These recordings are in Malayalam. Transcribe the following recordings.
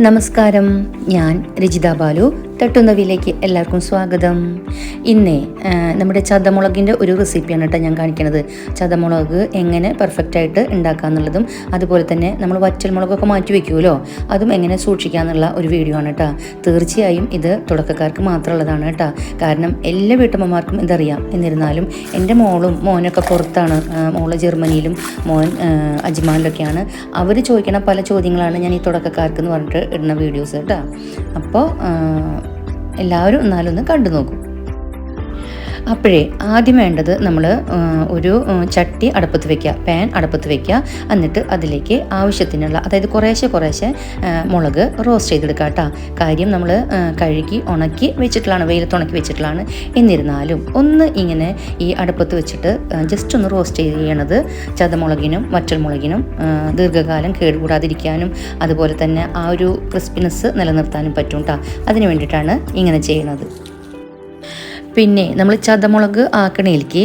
നമസ്കാരം. ഞാൻ രജിത ബാലു. തട്ടുന്നവിലേക്ക് എല്ലാവർക്കും സ്വാഗതം. ഇന്നേ നമ്മുടെ ചതമുളകിന്റെ ഒരു റെസിപ്പിയാണ് കേട്ടോ ഞാൻ കാണിക്കുന്നത് ചതമുളക് എങ്ങനെ പെർഫെക്റ്റ് ആയിട്ട് ഉണ്ടാക്കാന്നുള്ളതും അതുപോലെ തന്നെ നമ്മൾ വറ്റൽ മുളകൊക്കെ മാറ്റി വെക്കുമല്ലോ അതും എങ്ങനെ സൂക്ഷിക്കാന്നുള്ള ഒരു വീഡിയോ ആണ് കേട്ടോ. തീർച്ചയായും ഇത് തുടക്കക്കാർക്ക് മാത്രമുള്ളതാണ് കേട്ടോ. കാരണം എല്ലാ വീട്ടമ്മമാർക്കും ഇതറിയാം. എന്നിരുന്നാലും എന്റെ മോളും മോനൊക്കെ പുറത്താണ്. മോൾ ജർമ്മനിയിലും മോൻ അജ്മാനിലൊക്കെയാണ്. അവർ ചോദിക്കുന്ന പല ചോദ്യങ്ങളാണ് ഞാൻ ഈ തുടക്കക്കാർക്ക് എന്ന് പറഞ്ഞിട്ട് ഇടുന്ന വീഡിയോസ് കേട്ടോ. അപ്പോൾ എല്ലാവരും എന്നാലും ഒന്ന് കണ്ടു നോക്കൂ അപ്പോഴേ ആദ്യം വേണ്ടത് നമ്മൾ ഒരു ചട്ടി അടുപ്പത്ത് വെക്കുക പാൻ അടുപ്പത്ത് വെക്കുക. എന്നിട്ട് അതിലേക്ക് ആവശ്യത്തിനുള്ള അതായത് കുറേശ്ശെ കുറേശ്ശെ മുളക് റോസ്റ്റ് ചെയ്തെടുക്കുക കേട്ടോ. കാര്യം നമ്മൾ കഴുകി ഉണക്കി വെച്ചിട്ടുള്ളതാണ് വെയിലത്ത് ഉണക്കി വെച്ചിട്ടുള്ളതാണ്. എന്നിരുന്നാലും ഒന്ന് ഇങ്ങനെ ഈ അടുപ്പത്ത് വെച്ചിട്ട് ജസ്റ്റ് ഒന്ന് റോസ്റ്റ് ചെയ്യണത് ചതമുളകിനും വറ്റൽമുളകിനും ദീർഘകാലം കേടുകൂടാതിരിക്കാനും അതുപോലെ തന്നെ ആ ഒരു ക്രിസ്പിനെസ് നിലനിർത്താനും പറ്റും കേട്ടോ. അതിന് വേണ്ടിയിട്ടാണ് ഇങ്ങനെ ചെയ്യുന്നത് പിന്നെ നമ്മൾ ചതമുളക് ആക്കണേലേക്ക്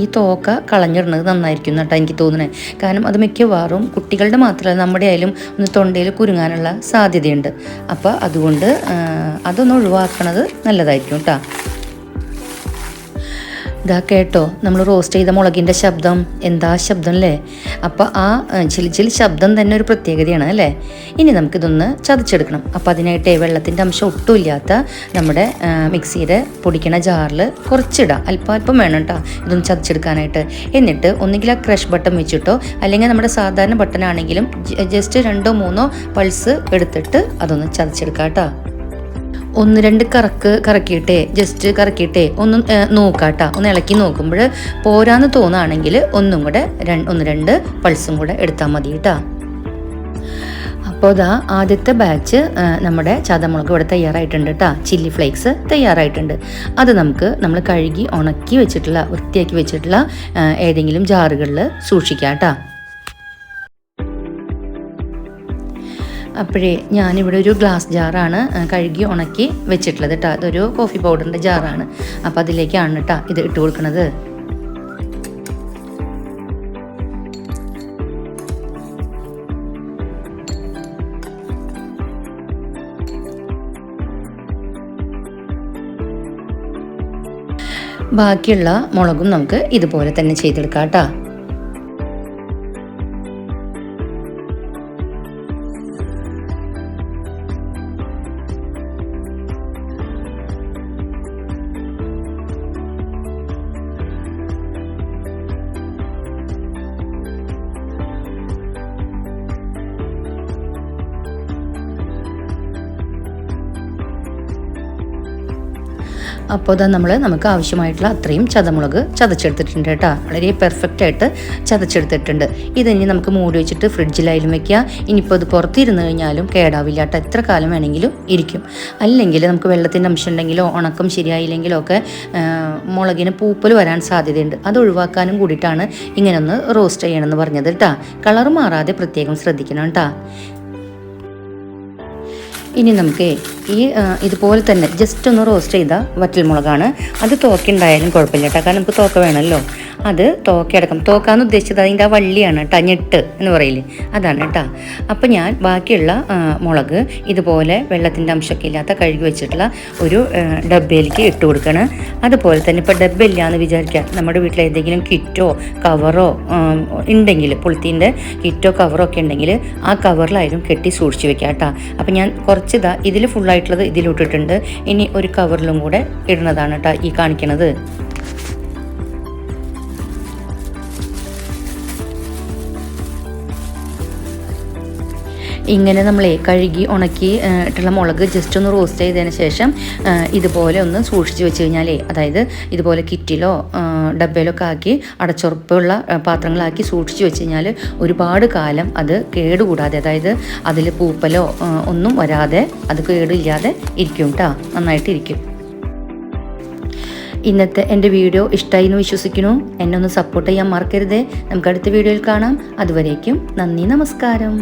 ഈ തോക്ക കളഞ്ഞിടുന്നത് നന്നായിരിക്കും കേട്ടോ എനിക്ക് തോന്നുന്നത് കാരണം അത് മിക്കവാറും കുട്ടികളുടെ മാത്രമല്ല നമ്മുടെ ആയാലും ഒന്ന് തൊണ്ടയിൽ കുരുങ്ങാനുള്ള സാധ്യതയുണ്ട്. അപ്പോൾ അതുകൊണ്ട് അതൊന്ന് ഒഴിവാക്കണത് നല്ലതായിരിക്കും കേട്ടോ ഇതാ കേട്ടോ നമ്മൾ റോസ്റ്റ് ചെയ്ത മുളകിന്റെ ശബ്ദം. എന്താ ശബ്ദം അല്ലേ അപ്പോൾ ആ ചിലി ചിലി ശബ്ദം തന്നെ ഒരു പ്രത്യേകതയാണ് അല്ലേ? ഇനി നമുക്കിതൊന്ന് ചതച്ചെടുക്കണം. അപ്പോൾ അതിനായിട്ട് വെള്ളത്തിന്റെ അംശം ഒട്ടുമില്ലാത്ത നമ്മുടെ മിക്സിയുടെ പൊടിക്കണ ജാറിൽ കുറച്ചിടാം. അല്പം അല്പം വേണം കേട്ടോ ഇതൊന്ന് ചതച്ചെടുക്കാനായിട്ട്. എന്നിട്ട് ഒന്നുകിൽ ആ ക്രഷ് ബട്ടൺ വെച്ചിട്ടോ അല്ലെങ്കിൽ നമ്മുടെ സാധാരണ ബട്ടൺ ആണെങ്കിലും ജസ്റ്റ് രണ്ടോ മൂന്നോ പൾസ് എടുത്തിട്ട് അതൊന്ന് ചതച്ചെടുക്കാം കേട്ടോ ഒന്ന് രണ്ട് കറക്ക് കറക്കിയിട്ടേ ജസ്റ്റ് കറക്കിയിട്ടേ ഒന്ന് നോക്കാട്ടോ. ഒന്ന് ഇളക്കി നോക്കുമ്പോൾ പോരാന്ന് തോന്നുകയാണെങ്കിൽ ഒന്നും കൂടെ ഒന്ന് രണ്ട് പൾസും കൂടെ എടുത്താൽ മതി കേട്ടോ അപ്പോൾ ഇതാ ആദ്യത്തെ ബാച്ച് നമ്മുടെ ചതമുളക് ഇവിടെ തയ്യാറായിട്ടുണ്ട് കേട്ടോ ചില്ലി ഫ്ലേക്സ് തയ്യാറായിട്ടുണ്ട്. അത് നമുക്ക് നമ്മൾ കഴുകി ഉണക്കി വെച്ചിട്ടുള്ള വൃത്തിയാക്കി വെച്ചിട്ടുള്ള ഏതെങ്കിലും ജാറുകളിൽ സൂക്ഷിക്കാം കേട്ടോ അപ്പോഴേ ഞാനിവിടെ ഒരു ഗ്ലാസ് ജാറാണ് കഴുകി ഉണക്കി വെച്ചിട്ടുള്ളത് കേട്ടോ അതൊരു കോഫി പൗഡറിന്റെ ജാറാണ്. അപ്പോൾ അതിലേക്കാണ് കേട്ടോ ഇത് ഇട്ട് കൊടുക്കുന്നത്. ബാക്കിയുള്ള മുളകും നമുക്ക് ഇതുപോലെ തന്നെ ചെയ്തെടുക്കാം കേട്ടോ അപ്പോൾ ഇതാ നമ്മൾ നമുക്ക് ആവശ്യമായിട്ടുള്ള അത്രയും ചതമുളക് ചതച്ചെടുത്തിട്ടുണ്ട് കേട്ടോ. വളരെ പെർഫെക്റ്റ് ആയിട്ട് ചതച്ചെടുത്തിട്ടുണ്ട്. ഇതിനി നമുക്ക് മൂടി വെച്ചിട്ട് ഫ്രിഡ്ജിലായാലും വെക്കുക ഇനിയിപ്പോൾ ഇത് പുറത്തിരുന്ന് കഴിഞ്ഞാലും കേടാവില്ല എത്ര കാലം വേണമെങ്കിലും ഇരിക്കും. അല്ലെങ്കിൽ നമുക്ക് വെള്ളത്തിന്റെ അംശം ഉണ്ടെങ്കിലോ ഉണക്കം ശരിയായില്ലെങ്കിലോ ഒക്കെ മുളകിന് പൂപ്പൽ വരാൻ സാധ്യതയുണ്ട്. അത് ഒഴിവാക്കാനും കൂടിയിട്ടാണ് ഇങ്ങനെ ഒന്ന് റോസ്റ്റ് ചെയ്യണമെന്ന് പറഞ്ഞത് കേട്ടോ. കളർ മാറാതെ പ്രത്യേകം ശ്രദ്ധിക്കണം കേട്ടോ. ഇനി നമുക്ക് ഈ ഇതുപോലെ തന്നെ ജസ്റ്റ് ഒന്ന് റോസ്റ്റ് ചെയ്ത വറ്റൽമുളകാണ്. അത് തോക്കുണ്ടായാലും കുഴപ്പമില്ല കേട്ടോ കാരണം നമുക്ക് തോക്ക വേണമല്ലോ അത് തോക്കയടക്കം. തോക്കാന്ന് ഉദ്ദേശിച്ചത് അതിന്റെ ആ വള്ളിയാണ് കേട്ടോ ഞെട്ട് എന്ന് പറയില്ലേ? അതാണ് കേട്ടോ അപ്പോൾ ഞാൻ ബാക്കിയുള്ള മുളക് ഇതുപോലെ വെള്ളത്തിന്റെ അംശമൊക്കെ ഇല്ലാത്ത കഴുകി വെച്ചിട്ടുള്ള ഒരു ഡബ്ബയിലേക്ക് ഇട്ട് കൊടുക്കണം. അതുപോലെ തന്നെ ഇപ്പോൾ ഇല്ല എന്ന് വിചാരിക്കുക. നമ്മുടെ വീട്ടിൽ എന്തെങ്കിലും കിറ്റോ കവറോ ഉണ്ടെങ്കിൽ പുളിത്തീന്റെ കിറ്റോ കവറോ ഒക്കെ ഉണ്ടെങ്കിൽ ആ കവറിലായാലും കെട്ടി സൂക്ഷിച്ച് വെക്കാം കേട്ടോ അപ്പം ഞാൻ കുറച്ച് ഇതാ ഇതിൽ ഫുള്ളായിട്ടുള്ളത് ഇതിലിട്ടിട്ടുണ്ട് ഇനി ഒരു കവറിലും കൂടെ ഇടുന്നതാണ് കേട്ടോ ഈ കാണിക്കണത്. ഇങ്ങനെ നമ്മളെ കഴുകി ഉണക്കി ഇട്ടുള്ള മുളക് ജസ്റ്റ് ഒന്ന് റോസ്റ്റ് ചെയ്തതിന് ശേഷം ഇതുപോലെ ഒന്ന് സൂക്ഷിച്ച് വെച്ച് കഴിഞ്ഞാലേ അതായത് ഇതുപോലെ കിറ്റിലോ ഒക്കെ ആക്കി അടച്ചുറപ്പുള്ള പാത്രങ്ങളാക്കി സൂക്ഷിച്ച് വെച്ച് കഴിഞ്ഞാൽ ഒരുപാട് കാലം അത് കേടുകൂടാതെ അതായത് അതിൽ പൂപ്പലോ ഒന്നും വരാതെ അത് കേടില്ലാതെ ഇരിക്കും കേട്ടോ നന്നായിട്ട് ഇരിക്കും ഇന്നത്തെ എന്റെ വീഡിയോ ഇഷ്ടമായി എന്ന് വിശ്വസിക്കുന്നു. എന്നെ ഒന്ന് സപ്പോർട്ട് ചെയ്യാൻ മറക്കരുതേ. നമുക്ക് അടുത്ത വീഡിയോയിൽ കാണാം. അതുവരേക്കും നന്ദി നമസ്കാരം.